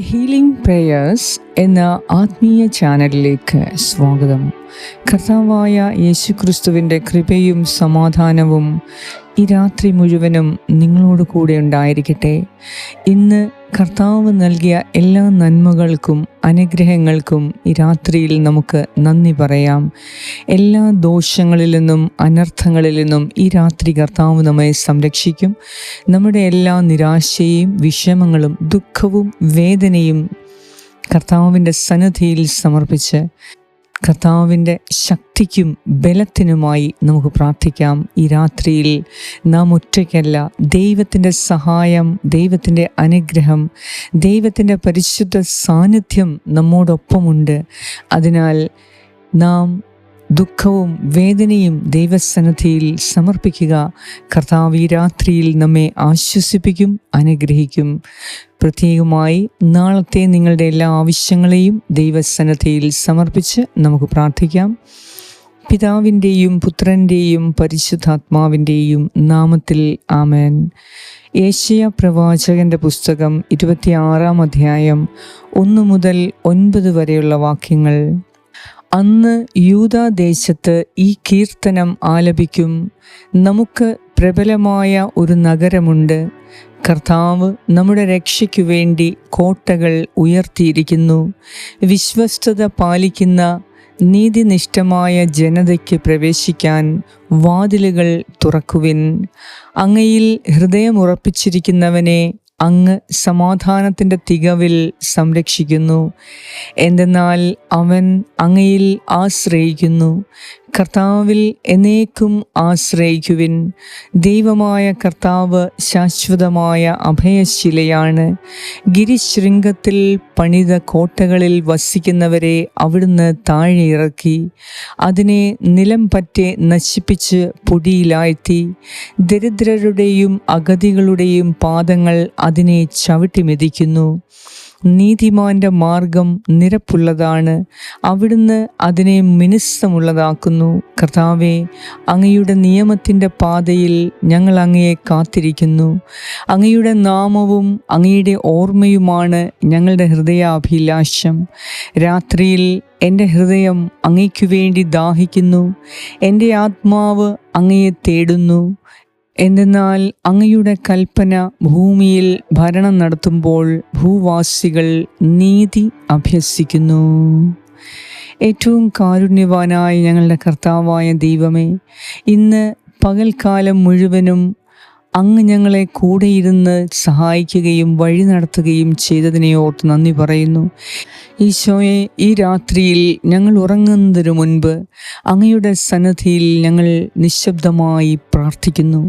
Healing prayers എന്ന ആത്മീയ ചാനലിലേക്ക് സ്വാഗതം. കർത്താവായ യേശുക്രിസ്തുവിന്റെ കൃപയും സമാധാനവും ഈ രാത്രി മുഴുവനും നിങ്ങളോട് കൂടെ ഉണ്ടായിരിക്കട്ടെ. ഇന്ന് കർത്താവ് നൽകിയ എല്ലാ നന്മകൾക്കും അനുഗ്രഹങ്ങൾക്കും ഈ രാത്രിയിൽ നമുക്ക് നന്ദി പറയാം. എല്ലാ ദോഷങ്ങളിൽ നിന്നും അനർത്ഥങ്ങളിൽ നിന്നും ഈ രാത്രി കർത്താവ് നമ്മെ സംരക്ഷിക്കും. നമ്മുടെ എല്ലാ നിരാശയും വിഷമങ്ങളും ദുഃഖവും വേദനയും കർത്താവിന്റെ സന്നദ്ധിയിൽ സമർപ്പിച്ച് കർത്താവിന്റെ ശക്തിക്കും ബലത്തിനുമായി നമുക്ക് പ്രാർത്ഥിക്കാം. ഈ രാത്രിയിൽ നാം ഒറ്റയ്ക്കല്ല ദൈവത്തിന്റെ സഹായം ദൈവത്തിന്റെ അനുഗ്രഹം ദൈവത്തിന്റെ പരിശുദ്ധ സാന്നിധ്യം നമ്മോടൊപ്പമുണ്ട്. അതിനാൽ നാം ദുഃഖവും വേദനയും ദൈവസന്നദ്ധിയിൽ സമർപ്പിക്കുക. കർത്താവ് ഈ രാത്രിയിൽ നമ്മെ ആശ്വസിപ്പിക്കും അനുഗ്രഹിക്കും. പ്രത്യേകമായി നാളത്തെ നിങ്ങളുടെ എല്ലാ ആവശ്യങ്ങളെയും ദൈവസന്നദ്ധിയിൽ സമർപ്പിച്ച് നമുക്ക് പ്രാർത്ഥിക്കാം. പിതാവിന്റെയും പുത്രന്റെയും പരിശുദ്ധാത്മാവിന്റെയും നാമത്തിൽ ആമേൻ. ഏഷ്യ പ്രവാചകന്റെ പുസ്തകം ഇരുപത്തിയാറാം അധ്യായം ഒന്ന് മുതൽ ഒൻപത് വരെയുള്ള വാക്യങ്ങൾ. അന്ന് യൂതാദേശത്ത് ഈ കീർത്തനം ആലപിക്കും. നമുക്ക് പ്രബലമായ ഒരു നഗരമുണ്ട്. കർത്താവ് നമ്മുടെ രക്ഷയ്ക്കു വേണ്ടി കോട്ടകൾ ഉയർത്തിയിരിക്കുന്നു. വിശ്വസ്തത പാലിക്കുന്ന നീതിനിഷ്ഠമായ ജനതയ്ക്ക് പ്രവേശിക്കാൻ വാതിലുകൾ തുറക്കുവിൻ. അങ്ങയിൽ ഹൃദയമുറപ്പിച്ചിരിക്കുന്നവനെ അങ്ങ് സമാധാനത്തിന്റെ തികവിൽ സംരക്ഷിക്കുന്നു. എന്തെന്നാൽ അവൻ അങ്ങയിൽ ആശ്രയിക്കുന്നു. കർത്താവിൽ എന്നേക്കും ആശ്രയിക്കുവിൻ. ദൈവമായ കർത്താവ് ശാശ്വതമായ അഭയശിലയാണ്. ഗിരിശൃംഗത്തിൽ പണിത കോട്ടകളിൽ വസിക്കുന്നവരെ അവിടുന്ന് താഴെ ഇറക്കി അതിനെ നിലം പറ്റെ നശിപ്പിച്ച് പൊടിയിലാഴ്ത്തി. ദരിദ്രരുടെയും അഗതികളുടെയും പാദങ്ങൾ അതിനെ ചവിട്ടി മെതിക്കുന്നു നീതിമാന്റെ മാർഗം നിരപ്പുള്ളതാണ്. അവിടുന്ന് അതിനെ മിനുസമുള്ളതാക്കുന്നു. കർത്താവെ അങ്ങയുടെ നിയമത്തിന്റെ പാതയിൽ ഞങ്ങൾ അങ്ങയെ കാത്തിരിക്കുന്നു. അങ്ങയുടെ നാമവും അങ്ങയുടെ ഓർമ്മയുമാണ് ഞങ്ങളുടെ ഹൃദയാഭിലാഷം. രാത്രിയിൽ എന്റെ ഹൃദയം അങ്ങയ്ക്കു വേണ്ടി ദാഹിക്കുന്നു. എന്റെ ആത്മാവ് അങ്ങയെ തേടുന്നു. എന്തെന്നാൽ അങ്ങയുടെ കൽപ്പന ഭൂമിയിൽ ഭരണം നടത്തുമ്പോൾ ഭൂവാസികൾ നീതി അഭ്യസിക്കുന്നു. ഏറ്റവും കാരുണ്യവാനായ ഞങ്ങളുടെ കർത്താവായ ദൈവമേ ഇന്ന് പകൽക്കാലം മുഴുവനും അങ്ങ് ഞങ്ങളെ കൂടെയിരുന്ന് സഹായിക്കുകയും വഴി നടത്തുകയും ചെയ്തതിനെ ഓർത്ത് നന്ദി പറയുന്നു. ഈശോയെ ഈ രാത്രിയിൽ ഞങ്ങൾ ഉറങ്ങുന്നതിനു മുൻപ് അങ്ങയുടെ സന്നദ്ധിയിൽ ഞങ്ങൾ നിശബ്ദമായി പ്രാർത്ഥിക്കുന്നു.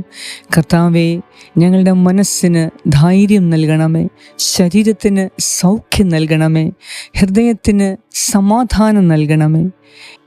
കർത്താവെ ഞങ്ങളുടെ മനസ്സിന് ധൈര്യം നൽകണമേ. ശരീരത്തിന് സൗഖ്യം നൽകണമേ. ഹൃദയത്തിന് സമാധാനം നൽകണമേ.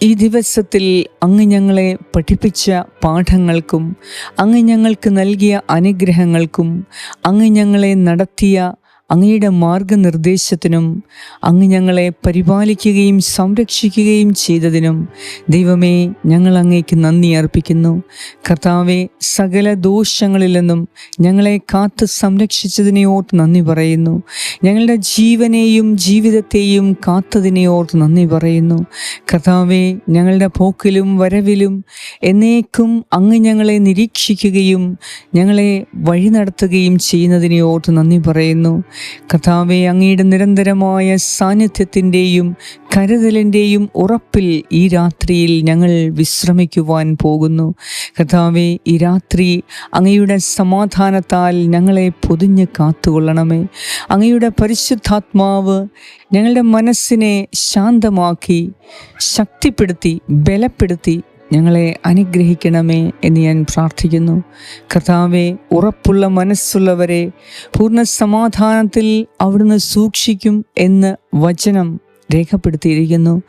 ഈ ദിവസത്തിൽ അങ്ങ് ഞങ്ങളെ പഠിപ്പിച്ച പാഠങ്ങൾക്കും അങ്ങ് ഞങ്ങൾക്ക് നൽകിയ അനുഗ്രഹങ്ങൾക്കും അങ്ങ് ഞങ്ങളെ നടത്തിയ അങ്ങയുടെ മാർഗനിർദ്ദേശത്തിനും അങ്ങ് ഞങ്ങളെ പരിപാലിക്കുകയും സംരക്ഷിക്കുകയും ചെയ്തതിനും ദൈവമേ ഞങ്ങൾ അങ്ങേക്ക് നന്ദി അർപ്പിക്കുന്നു. കർത്താവെ സകല ദോഷങ്ങളിൽ നിന്നും ഞങ്ങളെ കാത്ത് സംരക്ഷിച്ചതിനെ ഓർത്ത് നന്ദി പറയുന്നു. ഞങ്ങളുടെ ജീവനെയും ജീവിതത്തെയും കാത്തതിനെ ഓർത്ത് നന്ദി പറയുന്നു. കർത്താവെ ഞങ്ങളുടെ പോക്കിലും വരവിലും എന്നേക്കും അങ്ങ് ഞങ്ങളെ നിരീക്ഷിക്കുകയും ഞങ്ങളെ വഴി നടത്തുകയും ചെയ്യുന്നതിനെ ഓർത്ത് നന്ദി പറയുന്നു. കർത്താവെ അങ്ങയുടെ നിരന്തരമായ സാന്നിധ്യത്തിന്റെയും കരുതലിന്റെയും ഉറപ്പിൽ ഈ രാത്രിയിൽ ഞങ്ങൾ വിശ്രമിക്കുവാൻ പോകുന്നു. കർത്താവെ ഈ രാത്രി അങ്ങയുടെ സമാധാനത്താൽ ഞങ്ങളെ പൊതിഞ്ഞ് കാത്തുകൊള്ളണമേ. അങ്ങയുടെ പരിശുദ്ധാത്മാവ് ഞങ്ങളുടെ മനസ്സിനെ ശാന്തമാക്കി ശക്തിപ്പെടുത്തി ബലപ്പെടുത്തി ഞങ്ങളെ അനുഗ്രഹിക്കണമേ എന്ന് ഞാൻ പ്രാർത്ഥിക്കുന്നു. കർത്താവെ ഉറപ്പുള്ള മനസ്സുള്ളവരെ പൂർണ സമാധാനത്തിൽ അവിടുന്ന് സൂക്ഷിക്കും എന്ന് വചനം രേഖപ്പെടുത്തിയിരിക്കുന്നു.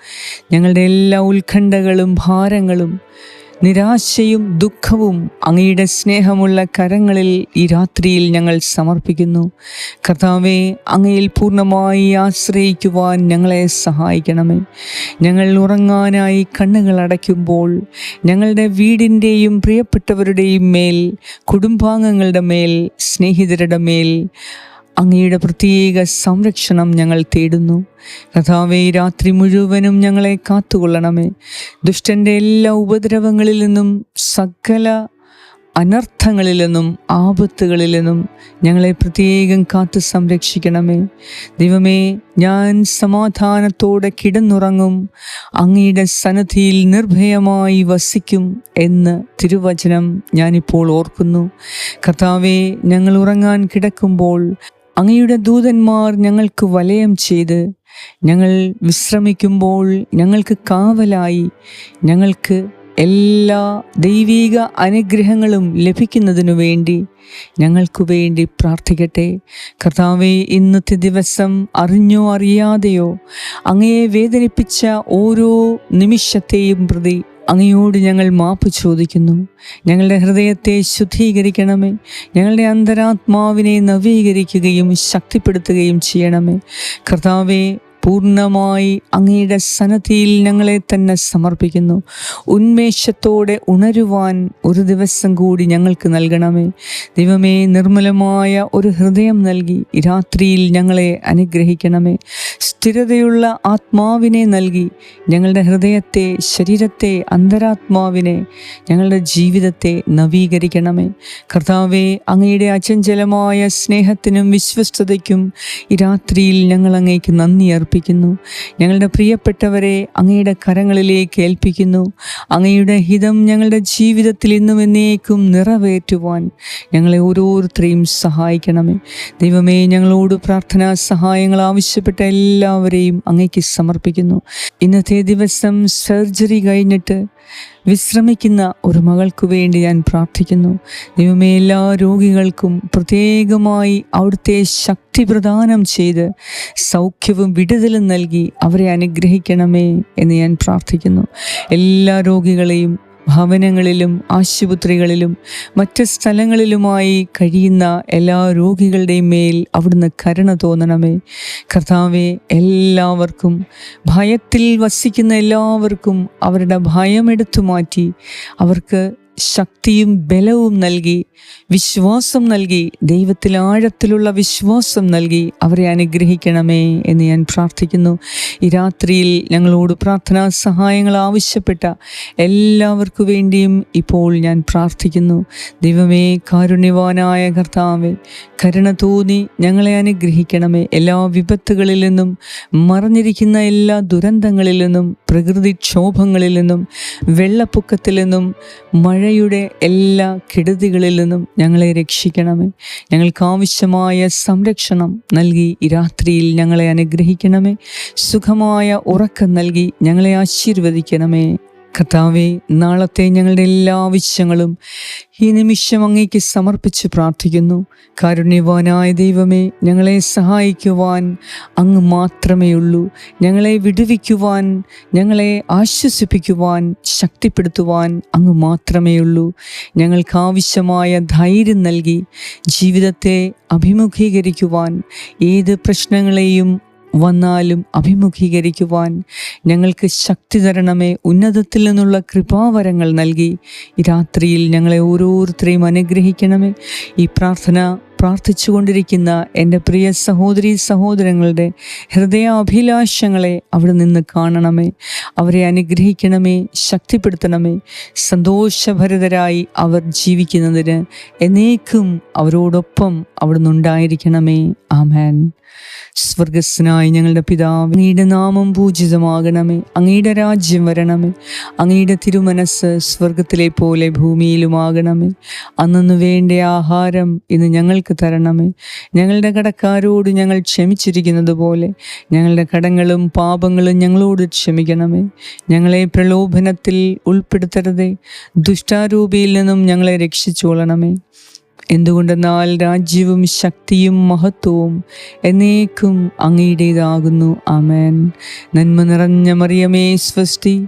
ഞങ്ങളുടെ എല്ലാ ഉത്കണ്ഠകളും ഭാരങ്ങളും നിരാശയും ദുഃഖവും അങ്ങയുടെ സ്നേഹമുള്ള കരങ്ങളിൽ ഈ രാത്രിയിൽ ഞങ്ങൾ സമർപ്പിക്കുന്നു. കർത്താവെ അങ്ങയിൽ പൂർണമായി ആശ്രയിക്കുവാൻ ഞങ്ങളെ സഹായിക്കണമേ. ഞങ്ങൾ ഉറങ്ങാനായി കണ്ണുകൾ അടയ്ക്കുമ്പോൾ ഞങ്ങളുടെ വീടിന്റെയും പ്രിയപ്പെട്ടവരുടെയും മേൽ കുടുംബാംഗങ്ങളുടെ മേൽ സ്നേഹിതരുടെ മേൽ അങ്ങയുടെ പ്രത്യേക സംരക്ഷണം ഞങ്ങൾ തേടുന്നു. കഥാവേ രാത്രി മുഴുവനും ഞങ്ങളെ കാത്തുകൊള്ളണമേ. ദുഷ്ടന്റെ എല്ലാ ഉപദ്രവങ്ങളിൽ നിന്നും സകല അനർത്ഥങ്ങളിൽ നിന്നും ആപത്തുകളിൽ നിന്നും ഞങ്ങളെ പ്രത്യേകം കാത്തു സംരക്ഷിക്കണമേ. ദൈവമേ ഞാൻ സമാധാനത്തോടെ കിടന്നുറങ്ങും അങ്ങയുടെ സന്നദ്ധിയിൽ നിർഭയമായി വസിക്കും എന്ന് തിരുവചനം ഞാനിപ്പോൾ ഓർക്കുന്നു. കർത്താവെ ഞങ്ങൾ ഉറങ്ങാൻ കിടക്കുമ്പോൾ അങ്ങയുടെ ദൂതന്മാർ ഞങ്ങൾക്ക് വലയം ചെയ്ത് ഞങ്ങൾ വിശ്രമിക്കുമ്പോൾ ഞങ്ങൾക്ക് കാവലായി ഞങ്ങൾക്ക് എല്ലാ ദൈവീക അനുഗ്രഹങ്ങളും ലഭിക്കുന്നതിനു വേണ്ടി ഞങ്ങൾക്കു വേണ്ടി പ്രാർത്ഥിക്കട്ടെ. കർത്താവെ ഇന്നത്തെ ദിവസം അറിഞ്ഞോ അറിയാതെയോ അങ്ങയെ വേദനിപ്പിച്ച ഓരോ നിമിഷത്തെയും പ്രതി അങ്ങയോട് ഞങ്ങൾ മാപ്പ് ചോദിക്കുന്നു. ഞങ്ങളുടെ ഹൃദയത്തെ ശുദ്ധീകരിക്കണമേ. ഞങ്ങളുടെ അന്തരാത്മാവിനെ നവീകരിക്കുകയും ശക്തിപ്പെടുത്തുകയും ചെയ്യണമേ. കർത്താവെ പൂർണമായി അങ്ങയുടെ സന്നദ്ധിയിൽ ഞങ്ങളെ തന്നെ സമർപ്പിക്കുന്നു. ഉന്മേഷത്തോടെ ഉണരുവാൻ ഒരു ദിവസം കൂടി ഞങ്ങൾക്ക് നൽകണമേ. ദൈവമേ നിർമ്മലമായ ഒരു ഹൃദയം നൽകി രാത്രിയിൽ ഞങ്ങളെ അനുഗ്രഹിക്കണമേ. സ്ഥിരതയുള്ള ആത്മാവിനെ നൽകി ഞങ്ങളുടെ ഹൃദയത്തെ ശരീരത്തെ അന്തരാത്മാവിനെ ഞങ്ങളുടെ ജീവിതത്തെ നവീകരിക്കണമേ. കർത്താവെ അങ്ങയുടെ അചഞ്ചലമായ സ്നേഹത്തിനും വിശ്വസ്തതയ്ക്കും ഈ രാത്രിയിൽ ഞങ്ങൾ അങ്ങേക്ക് നന്ദി അർപ്പിക്കുന്നു ഞങ്ങളുടെ പ്രിയപ്പെട്ടവരെ അങ്ങയുടെ കരങ്ങളിലേക്ക് ഏൽപ്പിക്കുന്നു. അങ്ങയുടെ ഹിതം ഞങ്ങളുടെ ജീവിതത്തിൽ ഇന്നും എന്നേക്കും നിറവേറ്റുവാൻ ഞങ്ങളെ ഓരോരുത്തരെയും സഹായിക്കണമേ. ദൈവമേ ഞങ്ങളോട് പ്രാർത്ഥനാ സഹായങ്ങൾ ആവശ്യപ്പെട്ട എല്ലാവരെയും അങ്ങയ്ക്ക് സമർപ്പിക്കുന്നു. ഇന്നത്തെ ദിവസം സർജറി കഴിഞ്ഞിട്ട് വിശ്രമിക്കുന്ന ഒരു മകൾക്ക് വേണ്ടി ഞാൻ പ്രാർത്ഥിക്കുന്നു. ദൈവമേ എല്ലാ രോഗികൾക്കും പ്രത്യേകമായി അവിടുത്തെ ശക്തി പ്രദാനം ചെയ്ത് സൗഖ്യവും വിടുതലും നൽകി അവരെ അനുഗ്രഹിക്കണമേ എന്ന് ഞാൻ പ്രാർത്ഥിക്കുന്നു. എല്ലാ രോഗികളെയും ഭവനങ്ങളിലും ആശുപത്രികളിലും മറ്റ് സ്ഥലങ്ങളിലുമായി കഴിയുന്ന എല്ലാ രോഗികളുടെയും മേൽ അവിടുന്ന് കരുണ തോന്നണമേ. കർത്താവെ എല്ലാവർക്കും ഭയത്തിൽ വസിക്കുന്ന എല്ലാവർക്കും അവരുടെ ഭയം എടുത്തു മാറ്റി അവർക്ക് ശക്തിയും ബലവും നൽകി വിശ്വാസം നൽകി ദൈവത്തിൽ ആഴത്തിലുള്ള വിശ്വാസം നൽകി അവരെ അനുഗ്രഹിക്കണമേ എന്ന് ഞാൻ പ്രാർത്ഥിക്കുന്നു. ഈ രാത്രിയിൽ ഞങ്ങളോട് പ്രാർത്ഥനാ സഹായങ്ങൾ ആവശ്യപ്പെട്ട എല്ലാവർക്കു വേണ്ടിയും ഇപ്പോൾ ഞാൻ പ്രാർത്ഥിക്കുന്നു. ദൈവമേ കാരുണ്യവാനായ കർത്താവെ കരുണ തോന്നി ഞങ്ങളെ അനുഗ്രഹിക്കണമേ. എല്ലാ വിപത്തുകളിൽ നിന്നും മറഞ്ഞിരിക്കുന്ന എല്ലാ ദുരന്തങ്ങളിൽ നിന്നും പ്രകൃതിക്ഷോഭങ്ങളിൽ നിന്നും വെള്ളപ്പൊക്കത്തിൽ നിന്നും മഴയുടെ എല്ലാ കെടുതികളിൽ നിന്നും ഞങ്ങളെ രക്ഷിക്കണമേ. ഞങ്ങൾക്ക് ആവശ്യമായ സംരക്ഷണം നൽകി ഈ രാത്രിയിൽ ഞങ്ങളെ അനുഗ്രഹിക്കണമേ. സുഖമായ ഉറക്കം നൽകി ഞങ്ങളെ ആശീർവദിക്കണമേ. കർത്താവെ നാളത്തെ ഞങ്ങളുടെ എല്ലാ ആവശ്യങ്ങളും ഈ നിമിഷം അങ്ങേക്ക് സമർപ്പിച്ച് പ്രാർത്ഥിക്കുന്നു. കാരുണ്യവാനായ ദൈവമേ ഞങ്ങളെ സഹായിക്കുവാൻ അങ്ങ് മാത്രമേ ഉള്ളൂ. ഞങ്ങളെ വിടുവിക്കുവാൻ ഞങ്ങളെ ആശ്വസിപ്പിക്കുവാൻ ശക്തിപ്പെടുത്തുവാൻ അങ്ങ് മാത്രമേ ഉള്ളൂ. ഞങ്ങൾക്ക് ആവശ്യമായ ധൈര്യം നൽകി ജീവിതത്തെ അഭിമുഖീകരിക്കുവാൻ ഏത് പ്രശ്നങ്ങളെയും വന്നാലും അഭിമുഖീകരിക്കുവാൻ ഞങ്ങൾക്ക് ശക്തി തരണമേ. ഉന്നതത്തിൽ നിന്നുള്ള കൃപാവരങ്ങൾ നൽകി. ഈ രാത്രിയിൽ ഞങ്ങളെ ഓരോരുത്തരെയും അനുഗ്രഹിക്കണമേ. ഈ പ്രാർത്ഥന പ്രാർത്ഥിച്ചുകൊണ്ടിരിക്കുന്ന എന്റെ പ്രിയ സഹോദരി സഹോദരങ്ങളുടെ ഹൃദയാഭിലാഷങ്ങളെ അവിടെ നിന്ന് കാണണമേ. അവരെ അനുഗ്രഹിക്കണമേ ശക്തിപ്പെടുത്തണമേ. സന്തോഷഭരിതരായി അവർ ജീവിക്കുന്നതിന് എന്നേക്കും അവരോടൊപ്പം അവിടുന്ന് ഉണ്ടായിരിക്കണമേ. ആമേൻ. സ്വർഗസ്നായി ഞങ്ങളുടെ പിതാവ് അങ്ങയുടെ നാമം പൂജിതമാകണമേ. അങ്ങയുടെ രാജ്യം വരണമേ. അങ്ങയുടെ തിരുമനസ് സ്വർഗത്തിലെ പോലെ ഭൂമിയിലുമാകണമേ. അന്നു വേണ്ട ആഹാരം ഇന്ന് ഞങ്ങൾക്ക് തരണമേ. ഞങ്ങളുടെ കടക്കാരോട് ഞങ്ങൾ ക്ഷമിച്ചിരിക്കുന്നത് പോലെ ഞങ്ങളുടെ കടങ്ങളും പാപങ്ങളും ഞങ്ങളോട് ക്ഷമിക്കണമേ. ഞങ്ങളെ പ്രലോഭനത്തിൽ ഉൾപ്പെടുത്തരുതേ. ദുഷ്ടാരൂപിയിൽ നിന്നും ഞങ്ങളെ രക്ഷിച്ചുകൊള്ളണമേ എന്തുകൊണ്ടെന്നാൽ രാജ്യവും ശക്തിയും മഹത്വവും എന്നേക്കും അങ്ങയുടേതാകുന്നു. ആമേൻ. നന്മ നിറഞ്ഞ മറിയമേ സ്വസ്തി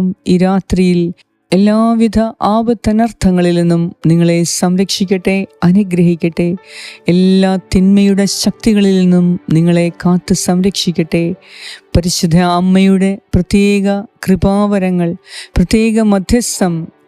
ദൈവം ഈ രാത്രിയിൽ എല്ലാവിധ ആപത്തനർത്ഥങ്ങളിൽ നിന്നും നിങ്ങളെ സംരക്ഷിക്കട്ടെ അനുഗ്രഹിക്കട്ടെ. എല്ലാ തിന്മയുടെ ശക്തികളിൽ നിന്നും നിങ്ങളെ കാത്ത് സംരക്ഷിക്കട്ടെ. പരിശുദ്ധ അമ്മയുടെ പ്രത്യേക കൃപാവരങ്ങൾ പ്രത്യേക മധ്യസ്ഥം